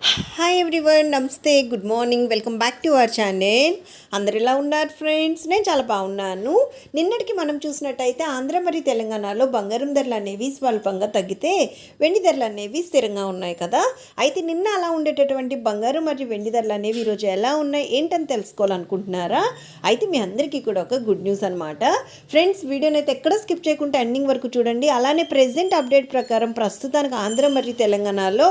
Hi everyone నమస్తే good morning welcome back to our channel అందరు ఎలా ఉన్నారు ఫ్రెండ్స్ నేను చాలా బాగున్నాను. నిన్నటికి మనం చూసినట్టయితే ఆంధ్ర మరియు తెలంగాణలో బంగారం ధరలు అనేవి స్వల్పంగా తగ్గితే వెండి ధరలు అనేవి స్థిరంగా ఉన్నాయి కదా. అయితే నిన్న అలా ఉండేటటువంటి బంగారం మరియు వెండి ధరలు అనేవి ఈరోజు ఎలా ఉన్నాయి ఏంటని తెలుసుకోవాలనుకుంటున్నారా? అయితే మీ అందరికీ కూడా ఒక గుడ్ న్యూస్ అనమాట ఫ్రెండ్స్ వీడియోని అయితే ఎక్కడ స్కిప్ చేయకుండా ఎండింగ్ వరకు చూడండి. అలానే ప్రెసెంట్ అప్డేట్ ప్రకారం ప్రస్తుతానికి ఆంధ్ర మరియు తెలంగాణలో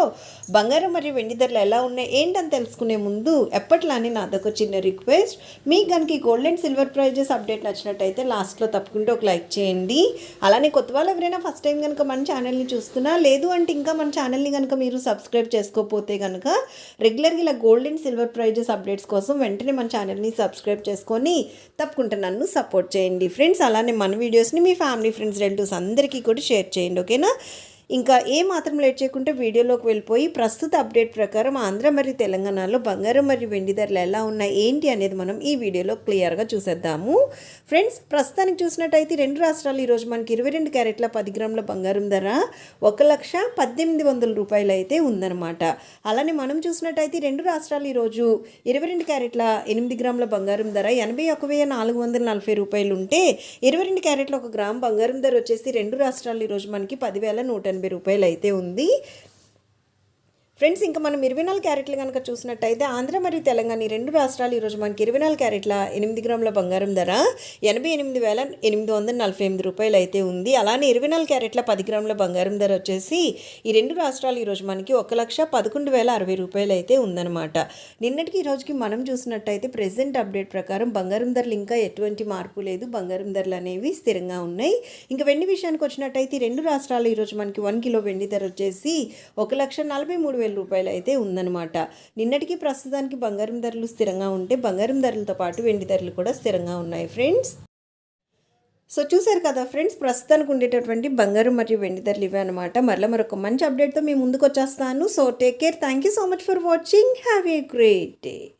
బంగారం మరియు వెండి ధరలు ఎలా ఉన్నాయి ఏంటని తెలుసుకునే ముందు ఎప్పట్లానే నాదొక చిన్న రిక్వెస్ట్ మీకు కనుక ఈ gold and silver prizes update నచ్చినట్టయితే లాస్ట్లో తప్పకుండా ఒక లైక్ చేయండి. అలానే కొత్త వాళ్ళు ఎవరైనా ఫస్ట్ టైం కనుక మన ఛానల్ని చూస్తున్నా లేదు అంటే ఇంకా మన ఛానల్ని కనుక మీరు సబ్స్క్రైబ్ చేసుకోకపోతే కనుక రెగ్యులర్గా ఇలా gold and silver prizes updates కోసం వెంటనే మన ఛానల్ని సబ్స్క్రైబ్ చేసుకొని తప్పకుండా నన్ను సపోర్ట్ చేయండి. ఫ్రెండ్స్ అలానే మన వీడియోస్ని మీ ఫ్యామిలీ ఫ్రెండ్స్ రిలేటివ్స్ అందరికీ కూడా షేర్ చేయండి ఓకేనా? ఇంకా ఏ మాత్రం లేట్ చేయకుంటే వీడియోలోకి వెళ్ళిపోయి ప్రస్తుత అప్డేట్ ప్రకారం ఆంధ్ర మరియు తెలంగాణలో బంగారం మరియు వెండి ధరలు ఎలా ఉన్నాయి ఏంటి అనేది మనం ఈ వీడియోలో క్లియర్గా చూసేద్దాము. ఫ్రెండ్స్ ప్రస్తుతానికి చూసినట్టయితే రెండు రాష్ట్రాలు ఈరోజు మనకి ఇరవై రెండు క్యారెట్ల పది గ్రాముల బంగారం ధర ఒక లక్ష పద్దెనిమిది వందల రూపాయలు అయితే ఉందన్నమాట. అలానే మనం చూసినట్టయితే రెండు రాష్ట్రాలు ఈరోజు ఇరవై రెండు క్యారెట్ల ఎనిమిది గ్రాముల బంగారం ధర ఎనభై ఒక వెయ్యి నాలుగు వందల నలభై రూపాయలు ఉంటే ఇరవై రెండు క్యారెట్ల ఒక గ్రామ్ బంగారం ధర వచ్చేసి రెండు రాష్ట్రాలు ఈరోజు మనకి పదివేల నూట ఎనభై రూపాయలు అయితే ఉంది. ఫ్రెండ్స్ ఇంకా మనం ఇరవై నాలుగు క్యారెట్లు కనుక చూసినట్టయితే ఆంధ్ర మరియు తెలంగాణ ఈ రెండు రాష్ట్రాలు ఈరోజు మనకి ఇరవై నాలుగు క్యారెట్ల ఎనిమిది గ్రాముల బంగారం ధర ఎనభై ఎనిమిది వేల ఎనిమిది వందల నలభై ఎనిమిది రూపాయలు అయితే ఉంది. అలానే ఇరవై నాలుగు క్యారెట్ల పది గ్రాముల బంగారం ధర వచ్చేసి ఈ రెండు రాష్ట్రాలు ఈరోజు మనకి ఒక లక్ష పదకొండు వేల అరవై రూపాయలు అయితే ఉందన్నమాట. నిన్నటికి ఈ రోజుకి మనం చూసినట్టయితే ప్రెసెంట్ అప్డేట్ ప్రకారం బంగారం ధరలు ఇంకా ఎటువంటి మార్పు లేదు. బంగారం ధరలు అనేవి స్థిరంగా ఉన్నాయి. ఇంకా వెండి విషయానికి వచ్చినట్టయితే ఈ రెండు రాష్ట్రాలు ఈరోజు మనకి వన్ కిలో వెండి ధర వచ్చేసి ఒక లక్ష నలభై మూడు వేల రూపాయలు అయితే ఉందన్నమాట. నిన్నటికి ప్రస్తుతానికి బంగారం ధరలు స్థిరంగా ఉంటే బంగారం ధరలతో పాటు వెండి ధరలు కూడా స్థిరంగా ఉన్నాయి ఫ్రెండ్స్. సో చూసారు కదా ఫ్రెండ్స్ ప్రస్తుతానికి ఉండేటటువంటి బంగారం మరియు వెండి ధరలు ఇవే అనమాట మరలా మరొక మంచి అప్డేట్తో మీ ముందుకు వచ్చేస్తాను so take care thank you so much for watching have a great day